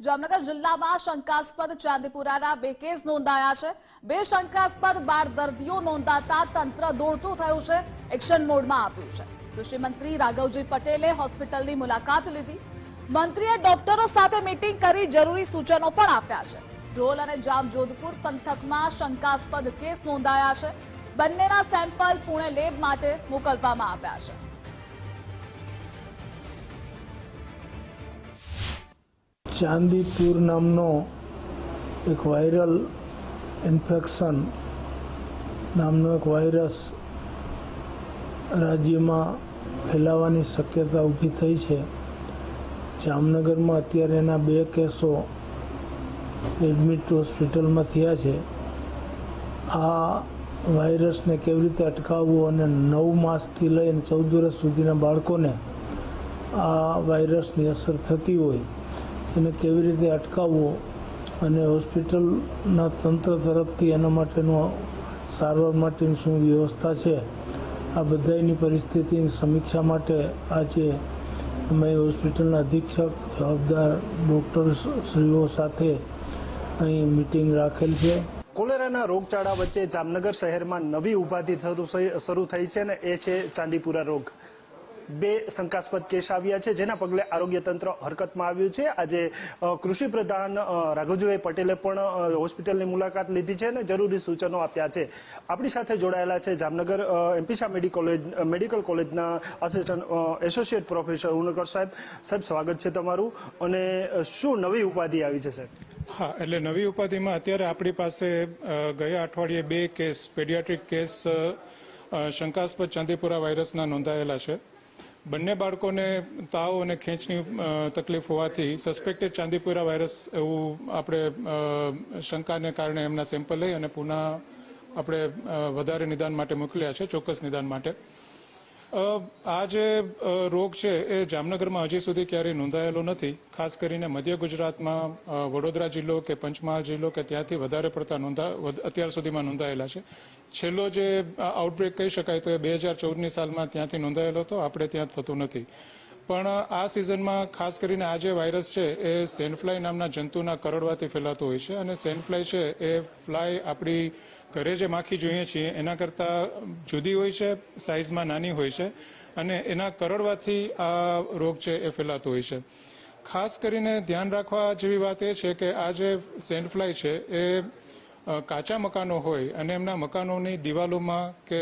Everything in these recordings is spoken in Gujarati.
જામનગર જિલ્લામાં શંકાસ્પદ ચાંદીપુરાના બે કેસ નોંધાયા છે. બે શંકાસ્પદ બાળ દર્દીઓ નોંધાતા તંત્ર દોડતું થયું છે. એક્શન મોડમાં આવ્યું છે. કૃષિ મંત્રી રાઘવજી પટેલે હોસ્પિટલની મુલાકાત લીધી. મંત્રીએ ડોક્ટરો સાથે મીટિંગ કરી જરૂરી સૂચનો પણ આપ્યા છે. ધ્રોલ અને જામજોધપુર પંથકમાં શંકાસ્પદ કેસ નોંધાયા છે. બંનેના સેમ્પલ પુણે લેબ માટે મોકલવામાં આવ્યા છે. ચાંદીપુર નામનો એક વાયરલ ઇન્ફેક્શન નામનો એક વાયરસ રાજ્યમાં ફેલાવાની શક્યતા ઊભી થઈ છે. જામનગરમાં અત્યારે એના બે કેસો એડમિટ હોસ્પિટલમાં થયા છે. આ વાયરસને કેવી રીતે અટકાવવું અને નવ માસથી લઈને ચૌદ વર્ષ સુધીના બાળકોને આ વાયરસની અસર થતી હોય એને કેવી રીતે અટકાવવો અને હોસ્પિટલના તંત્ર તરફથી એના માટેનો સારવાર માટેની શું વ્યવસ્થા છે, આ બધાની પરિસ્થિતિની સમીક્ષા માટે આજે અમે હોસ્પિટલના અધિક્ષક, જવાબદાર ડૉક્ટર શ્રીઓ સાથે અહીં મિટિંગ રાખેલ છે. કોલેરાના રોગચાળા વચ્ચે જામનગર શહેરમાં નવી ઉપાધિ શરૂ થઈ છે ને એ છે ચાંદીપુરા રોગ. બે શંકાસ્પદ કેસ આવ્યા છે, જેના પગલે આરોગ્ય તંત્ર હરકતમાં આવ્યું છે. આજે કૃષિ પ્રધાન રાઘવજીભાઈ પટેલે પણ હોસ્પિટલની મુલાકાત લીધી છે અને જરૂરી સૂચનો આપ્યા છે. આપણી સાથે જોડાયેલા છે Jamnagar MP Shah medical college medical કોલેજના આસિસ્ટન્ટ એસોસિએટ પ્રોફેસર ઉનકર સાહેબ. સાહેબ, સ્વાગત છે તમારું. અને શું નવી ઉપાધિ આવી છે, સાહેબ? હા, એટલે નવી ઉપાધિમાં અત્યારે આપણી પાસે ગયા અઠવાડિયે બે કેસ, પેડિયાટ્રિક કેસ શંકાસ્પદ ચાંદીપુરા વાયરસના નોંધાયેલા છે. બંને બાળકોને તાવ અને ખેંચની તકલીફ હોવાથી સસ્પેક્ટેડ ચાંદીપુરા વાયરસ એવું આપણે શંકાને કારણે એમના સેમ્પલ લઈ અને પુનઃ આપણે વધારે નિદાન માટે મોકલ્યા છે, ચોક્કસ નિદાન માટે. આ જે રોગ છે એ જામનગરમાં હજી સુધી ક્યારેય નોંધાયેલો નથી. ખાસ કરીને મધ્ય ગુજરાતમાં વડોદરા જિલ્લો કે પંચમહાલ જિલ્લો કે ત્યાંથી વધારે પડતા નોંધા અત્યાર સુધીમાં નોંધાયેલા છે. છેલ્લો જે આઉટબ્રેક કહી શકાય તો એ બે હજાર ચૌદની સાલમાં ત્યાંથી નોંધાયેલો હતો આપણે ત્યાં થતું નથી. પણ આ સિઝનમાં ખાસ કરીને આ જે વાયરસ છે, એ સેનફ્લાય નામના જંતુના કરડવાથી ફેલાતો હોય છે અને સેનફ્લાય છે, એ ફ્લાય આપણી ઘરે જે માખી જોઈએ છીએ, એના કરતાં જુદી હોય છે સાઇઝમાં નાની હોય છે અને એના કરડવાથી આ રોગ છે, એ ફેલાતો હોય છે. ખાસ કરીને ધ્યાન રાખવા જેવી વાત એ છે કે આ જે સેન્ડફ્લાય છે, એ કાચા મકાનો હોય અને એમના મકાનોની દિવાલોમાં કે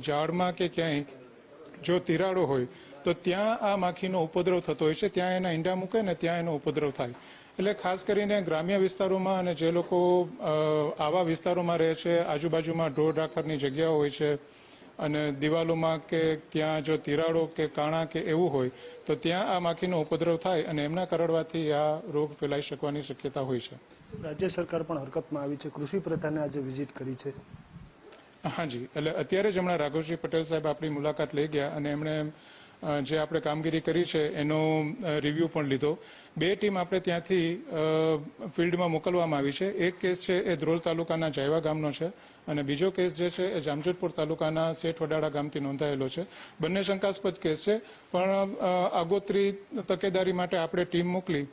ઝાડમાં કે ક્યાંય જો તિરાડો હોય, તો ત્યાં આ માખીનો ઉપદ્રવ થતો હોય છે. ત્યાં એના ઈંડા મૂકે ને ત્યાં એનો ઉપદ્રવ થાય. એટલે ખાસ કરીને ગ્રામ્ય વિસ્તારોમાં અને જે લોકો આવા વિસ્તારોમાં રહે છે, આજુબાજુમાં ઢોર ઢાખરની જગ્યાઓ હોય છે, અને દિવાલોમાં કે ત્યાં જો તિરાડો કે કાણા કે એવું હોય, તો ત્યાં આ માખીનો ઉપદ્રવ થાય અને એમના કરડવાથી આ રોગ ફેલાઈ શકવાની શક્યતા હોય છે. રાજ્ય સરકાર પણ હરકતમાં આવી છે. કૃષિ પ્રધાને આજે વિઝિટ કરી છે. હાજી. એટલે અત્યારે જ હમણાં રાઘવજી પટેલ સાહેબ આપણી મુલાકાત લઈ ગયા અને એમણે જે આપણે કામગીરી કરી છે એનો રિવ્યૂ પણ લીધો. બે ટીમ આપણે ત્યાંથી ફિલ્ડમાં મોકલવામાં આવી છે. એક કેસ છે એ ધ્રોલ તાલુકાના જાયવા ગામનો છે અને બીજો કેસ જે છે એ જામજોધપુર તાલુકાના શેઠ વડાળા ગામથી નોંધાયેલો છે. બંને શંકાસ્પદ કેસ છે, પણ આગોતરી તકેદારી માટે આપણે ટીમ મોકલી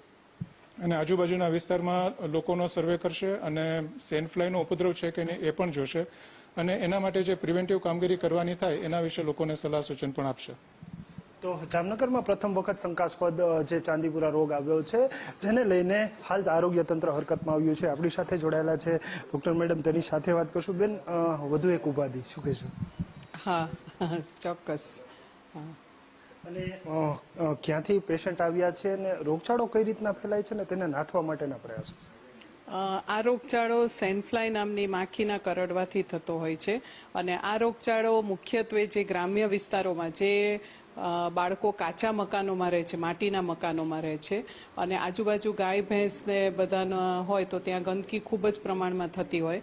અને આજુબાજુના વિસ્તારમાં લોકોનો સર્વે કરશે અને સેનફ્લાયનો ઉપદ્રવ છે કે નહીં એ પણ જોશે. અને એના માટે જે પ્રિવેન્ટિવ કામગીરી કરવાની થાય એના વિશે લોકોને સલાહ સૂચન પણ આપશે. તો જામનગરમાં પ્રથમ વખત શંકાસ્પદ જે ચાંદીપુરા રોગ આવ્યો છે જેને લઈને હાલ આરોગ્ય તંત્ર હરકતમાં આવ્યું છે. આપણી સાથે જોડાયેલા છે ડોક્ટર મેડમ તેની સાથે વાત કરશું. બેન વધુ એક ઉપાધિ. શું કહેશો? હા ચોક્કસ. હા. અને ક્યાંથી પેશન્ટ આવ્યા છે અને રોગચાળો કઈ રીતના ફેલાય છે ને તેને નાથવા માટેના પ્રયાસો છે? આ રોગચાળો સેન્ડફ્લાય નામની માખીના કરડવાથી થતો હોય છે અને આ રોગચાળો મુખ્યત્વે જે ગ્રામ્ય વિસ્તારોમાં જે બાળકો કાચા મકાનોમાં રહે છે, માટીના મકાનોમાં રહે છે અને આજુબાજુ ગાય ભેંસને બધાના હોય તો ત્યાં ગંદકી ખૂબ જ પ્રમાણમાં થતી હોય.